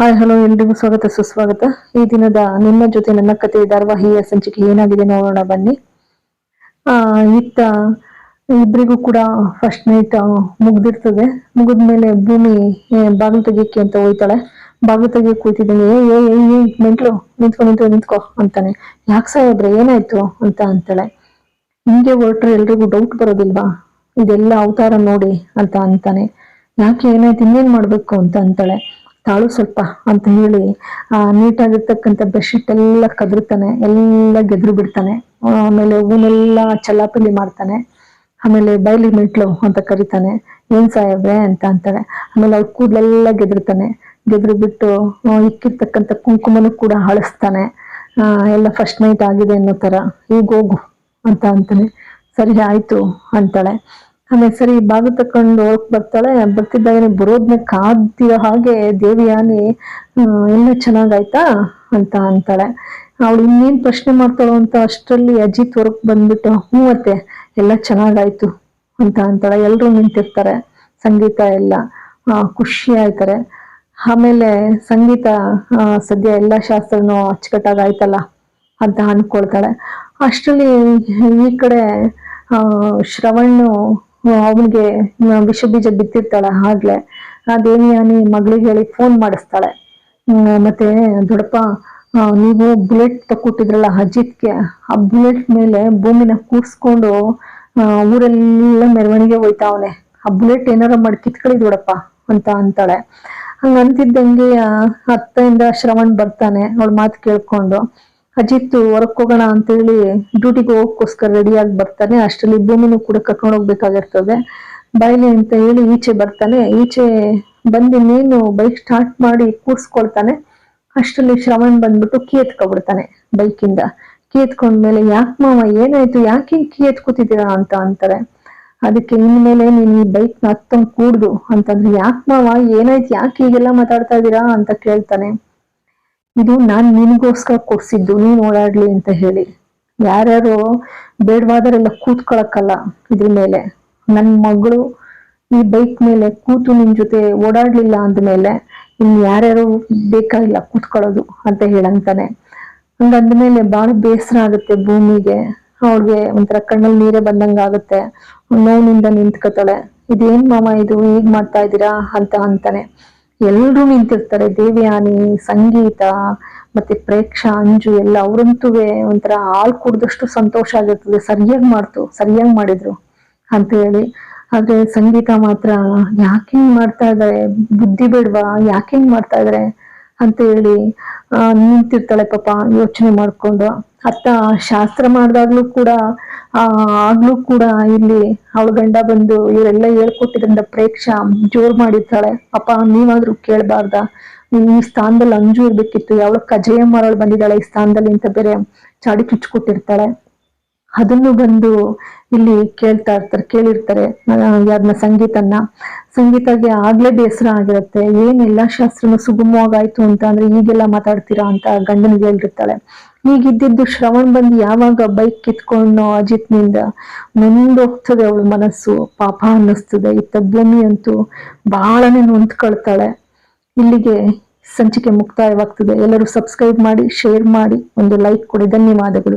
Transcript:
Hi, hello, ಎಲ್ರಿಗೂ ಸ್ವಾಗತ, ಸುಸ್ವಾಗತ. ಈ ದಿನದ ನಿಮ್ಮ ಜೊತೆ ನನ್ನ ಕತೆ ಧಾರಾವಾಹಿಯ ಸಂಚಿಕೆ ಏನಾಗಿದೆ ನೋಡೋಣ ಬನ್ನಿ. ಆ, ಇತ್ತ ಇಬ್ಬರಿಗೂ ಕೂಡ ಫಸ್ಟ್ ನೈಟ್ ಮುಗ್ದಿರ್ತದೆ. ಮುಗಿದ್ಮೇಲೆ ಭೂಮಿ ಬಾಗಿಲು ತೆಗಿಯಕ್ಕೆ ಅಂತ ಹೋಯ್ತಾಳೆ. ಬಾಗಿಲು ತೆಗಿಯಕ್ಕೆ ಕೂತಿದ್ದೀನಿ ಏ ಏ ಏ ಮೆಂಟ್ಲು ನಿಂತ್ಕೊ ನಿಂತ್ಕೊ ನಿಂತ್ಕೊ ಅಂತಾನೆ. ಯಾಕೆ ಸಾಹೇಬ್ರೆ ಏನಾಯ್ತು ಅಂತ ಅಂತಾಳೆ. ಹಿಂಗೆ ಹೊರಟ್ರೆ ಎಲ್ರಿಗೂ ಡೌಟ್ ಬರೋದಿಲ್ವಾ? ಇದೆಲ್ಲ ಅವತಾರ ನೋಡಿ ಅಂತ ಅಂತಾನೆ. ಯಾಕೆ ಏನಾಯ್ತು, ಇನ್ನೇನ್ ಮಾಡ್ಬೇಕು ಅಂತ ಅಂತಾಳೆ. ತಾಳು ಸ್ವಲ್ಪ ಅಂತ ಹೇಳಿ ನೀಟಾಗಿರ್ತಕ್ಕಂಥ ಬೆಡ್ಶೀಟ್ ಎಲ್ಲ ಕದರ್ತಾನೆ ಎಲ್ಲ ಗೆದ್ರು ಬಿಡ್ತಾನೆ. ಆಮೇಲೆ ಹೂನೆಲ್ಲ ಚಲ್ಲಾಪಿಲ್ಲಿ ಮಾಡ್ತಾನೆ. ಆಮೇಲೆ ಬೈಲಿ ಮೆಟ್ಲು ಅಂತ ಕರಿತಾನೆ. ಏನ್ ಸಾಹೇಬ್ರೆ ಅಂತ ಅಂತಾಳೆ. ಆಮೇಲೆ ಅವ್ರ ಕೂದಲೆಲ್ಲ ಗೆದ್ರತಾನೆ ಗೆದ್ರು ಬಿಟ್ಟು ಇಕ್ಕಿರ್ತಕ್ಕಂಥ ಕುಂಕುಮನು ಕೂಡ ಅಳಿಸ್ತಾನೆ. ಎಲ್ಲ ಫಸ್ಟ್ ನೈಟ್ ಆಗಿದೆ ಅನ್ನೋ ತರ ಈಗ ಹೋಗು ಅಂತ ಅಂತಾನೆ. ಸರಿ, ಆಯ್ತು ಅಂತಾಳೆ. ಆಮೇಲೆ ಸರಿ ಬಾಗಿಲು ತಕೊಂಡು ಹೋಗ್ ಬರ್ತಾಳೆ. ಬರ್ತಿದ್ದಾಗನೆ ಬರೋದ್ನ ಕಾದಿರೋ ಹಾಗೆ ದೇವಿಯಾನಿ ಎಲ್ಲ ಚೆನ್ನಾಗಾಯ್ತಾ ಅಂತ ಅಂತಾಳೆ. ಅವಳು ಇನ್ನೇನ್ ಪ್ರಶ್ನೆ ಮಾಡ್ತಾಳೋ ಅಂತ ಅಷ್ಟರಲ್ಲಿ ಅಜಿತ್ ಹೊರಗೆ ಬಂದ್ಬಿಟ್ಟು, ಹ್ಞೂ ಅತ್ತೆ, ಎಲ್ಲ ಚೆನ್ನಾಗಾಯ್ತು ಅಂತ ಅಂತಾಳೆ. ಎಲ್ಲರೂ ನಿಂತಿರ್ತಾರೆ. ಸಂಗೀತ ಎಲ್ಲ ಖುಷಿ ಆಯ್ತಾರೆ. ಆಮೇಲೆ ಸಂಗೀತ ಸದ್ಯ ಎಲ್ಲ ಶಾಸ್ತ್ರನೂ ಅಚ್ಚುಕಟ್ಟಾಗಾಯ್ತಲ್ಲ ಅಂತ ಅನ್ಕೊಳ್ತಾಳೆ. ಅಷ್ಟರಲ್ಲಿ ಈ ಕಡೆ ಶ್ರವಣ್ಣು ಅವನಿಗೆ ವಿಷ ಬೀಜ ಬಿತ್ತಿರ್ತಾಳೆ ಆಗ್ಲೇ ಆ ದೇವಿಯಾನಿ ಮಗಳಿಗೆ ಹೇಳಿ ಫೋನ್ ಮಾಡಿಸ್ತಾಳೆ. ಮತ್ತೆ ದೊಡ್ಡಪ್ಪ ನೀವು ಬುಲೆಟ್ ತಕ್ಕೊಟ್ಟಿದ್ರಲ್ಲ ಅಜಿತ್ಗೆ, ಆ ಬುಲೆಟ್ ಮೇಲೆ ಭೂಮಿನ ಕೂರ್ಸ್ಕೊಂಡು ಊರೆಲ್ಲ ಮೆರವಣಿಗೆ ಹೋಯ್ತಾವನೆ. ಆ ಬುಲೆಟ್ ಏನಾರ ಮಾಡಿ ಕಿತ್ಕೊಳ್ಳಿ ದೊಡ್ಡಪ್ಪ ಅಂತ ಅಂತಾಳೆ. ಹಂಗಂತಿದ್ದಂಗೆ ಅತ್ತೆಯಿಂದ ಶ್ರವಣ್ ಬರ್ತಾನೆ, ಅವಳ ಮಾತು ಕೇಳ್ಕೊಂಡು. ಅಜಿತ್ ಹೊರಕ್ ಹೋಗೋಣ ಅಂತೇಳಿ ಡ್ಯೂಟಿಗೆ ಹೋಗೋಕ್ಕೋಸ್ಕರ ರೆಡಿಯಾಗಿ ಬರ್ತಾನೆ. ಅಷ್ಟರಲ್ಲಿ ಭೂಮಿನೂ ಕೂಡ ಕರ್ಕೊಂಡು ಹೋಗ್ಬೇಕಾಗಿರ್ತದೆ. ಬಾಯ್ಲಿ ಅಂತ ಹೇಳಿ ಈಚೆ ಬರ್ತಾನೆ. ಈಚೆ ಬಂದು ನೀನು ಬೈಕ್ ಸ್ಟಾರ್ಟ್ ಮಾಡಿ ಕೂರ್ಸ್ಕೊಳ್ತಾನೆ. ಅಷ್ಟರಲ್ಲಿ ಶ್ರವಣ್ ಬಂದ್ಬಿಟ್ಟು ಕೀ ಎತ್ಕೊಬಿಡ್ತಾನೆ ಬೈಕಿಂದ. ಕೀ ಎತ್ಕೊಂಡ್ಮೇಲೆ ಯಾಕೆ ಮಾವ, ಏನಾಯ್ತು? ಯಾಕೆ ಕೀ ಎತ್ಕೋತಿದ್ದೀರಾ ಅಂತ ಅಂತಾರೆ. ಅದಕ್ಕೆ ಇನ್ಮೇಲೆ ನೀನು ಈ ಬೈಕ್ನ ಹತ್ತಂಗ್ ಕೂಡ್ದು. ಅಂತಂದ್ರೆ, ಯಾಕೆ ಮಾವ? ಏನಾಯ್ತು? ಯಾಕೆ ಹೀಗೆಲ್ಲ ಮಾತಾಡ್ತಾ ಇದ್ದೀರಾ? ಅಂತ ಕೇಳ್ತಾನೆ. ಇದು ನಾನ್ ನಿನಗೋಸ್ಕರ ಕೊಡ್ಸಿದ್ದು, ನೀನ್ ಓಡಾಡ್ಲಿ ಅಂತ ಹೇಳಿ. ಯಾರ್ಯಾರು ಬೇಡವಾದರೆಲ್ಲ ಕೂತ್ಕೊಳಕ್ಕಲ್ಲ ಇದ್ರ ಮೇಲೆ. ನನ್ ಮಗಳು ಈ ಬೈಕ್ ಮೇಲೆ ಕೂತು ನಿನ್ ಜೊತೆ ಓಡಾಡ್ಲಿಲ್ಲ ಅಂದ್ಮೇಲೆ ಇನ್ ಯಾರ್ಯಾರು ಬೇಕಾಗಿಲ್ಲ ಕೂತ್ಕೊಳ್ಳೋದು ಅಂತ ಹೇಳಂತಾನೆ. ಹಂಗಂದ್ಮೇಲೆ ಬಹಳ ಬೇಸರ ಆಗುತ್ತೆ ಭೂಮಿಗೆ. ಅವಳಿಗೆ ಒಂಥರ ಕಣ್ಣಲ್ಲಿ ನೀರೇ ಬಂದಂಗ ಆಗುತ್ತೆ. ನೋವಿನಿಂದ ನಿಂತ್ಕೋತಾಳೆ. ಇದೇನ್ ಮಾಮ ಇದು? ಹೀಗ್ ಮಾಡ್ತಾ ಇದ್ದೀರಾ? ಅಂತ ಅಂತಾನೆ. ಎಲ್ರೂ ನಿಂತಿರ್ತಾರೆ. ದೇವಿಯಾನಿ, ಸಂಗೀತ, ಮತ್ತೆ ಪ್ರೇಕ್ಷಾ, ಅಂಜು ಎಲ್ಲ ಅವ್ರಂತೂ ಒಂಥರ ಹಾಲ್ ಕುಡ್ದಷ್ಟು ಸಂತೋಷ ಆಗಿರ್ತದೆ. ಸರಿಯಾಗಿ ಮಾಡ್ತು, ಸರಿಯಾಗಿ ಮಾಡಿದ್ರು ಅಂತ ಹೇಳಿ. ಆದ್ರೆ ಸಂಗೀತ ಮಾತ್ರ ಯಾಕೆ ಮಾಡ್ತಾ ಇದಾರೆ? ಬುದ್ಧಿ ಬೇಡ್ವಾ? ಯಾಕೆ ಮಾಡ್ತಾ ಇದಾರೆ? ಅಂತ ಹೇಳಿ ನಿಂತಿರ್ತಾಳೆ ಪಾಪ, ಯೋಚನೆ ಮಾಡ್ಕೊಂಡು. ಅತ್ತ ಶಾಸ್ತ್ರ ಮಾಡಿದಾಗ್ಲೂ ಕೂಡ ಆಗ್ಲೂ ಕೂಡ ಇಲ್ಲಿ ಅವಳ ಗಂಡ ಬಂದು ಇವರೆಲ್ಲ ಹೇಳ್ಕೊಟ್ಟಿದ್ರಿಂದ ಪ್ರೇಕ್ಷ ಜೋರ್ ಮಾಡಿರ್ತಾಳೆ. ಅಪ್ಪ ನೀವಾದ್ರೂ ಕೇಳ್ಬಾರ್ದ. ಈ ಸ್ಥಾನದಲ್ಲಿ ಅಂಜು ಇರ್ಬೇಕಿತ್ತು. ಯಾವಳ ಕಜಯ ಮರಳು ಬಂದಿದ್ದಾಳೆ ಈ ಸ್ಥಾನದಲ್ಲಿ ಅಂತ ಬೇರೆ ಚಾಡಿ ಚುಚ್ಕೊಟ್ಟಿರ್ತಾಳೆ ಅದನ್ನು ಬಂದು ಇಲ್ಲಿ ಕೇಳ್ತಾ ಇರ್ತಾರೆ, ಕೇಳಿರ್ತಾರೆ. ಯಾರನ್ನ ಸಂಗೀತನ್ನ. ಸಂಗೀತಗೆ ಆಗ್ಲೇ ಬೇಸರ ಆಗಿರುತ್ತೆ. ಏನ್ ಎಲ್ಲಾ ಶಾಸ್ತ್ರನು ಸುಗಮವಾಗಾಯ್ತು ಅಂತ ಅಂದ್ರೆ ಈಗೆಲ್ಲ ಮಾತಾಡ್ತೀರಾ ಅಂತ ಗಂಡನಿಗೆ ಹೇಳಿರ್ತಾಳೆ ಈಗಿದ್ದಿದ್ದು ಶ್ರವಣ್ ಬಂದು ಯಾವಾಗ ಬೈಕ್ ಕಿತ್ಕೊಂಡು ಅಜಿತ್ನಿಂದ ನೊಂದೋಗ್ತದೆ ಅವಳು ಮನಸ್ಸು. ಪಾಪ ಅನ್ನಿಸ್ತದೆ. ಈ ಭೂಮಿ ಅಂತೂ ಬಹಳನೇ ನೊಂದ್ಕೊಳ್ತಾಳೆ. ಇಲ್ಲಿಗೆ ಸಂಚಿಕೆ ಮುಕ್ತಾಯವಾಗ್ತದೆ. ಎಲ್ಲರೂ ಸಬ್ಸ್ಕ್ರೈಬ್ ಮಾಡಿ ಶೇರ್ ಮಾಡಿ. ಒಂದು ಲೈಕ್ ಕೊಡಿ. ಧನ್ಯವಾದಗಳು.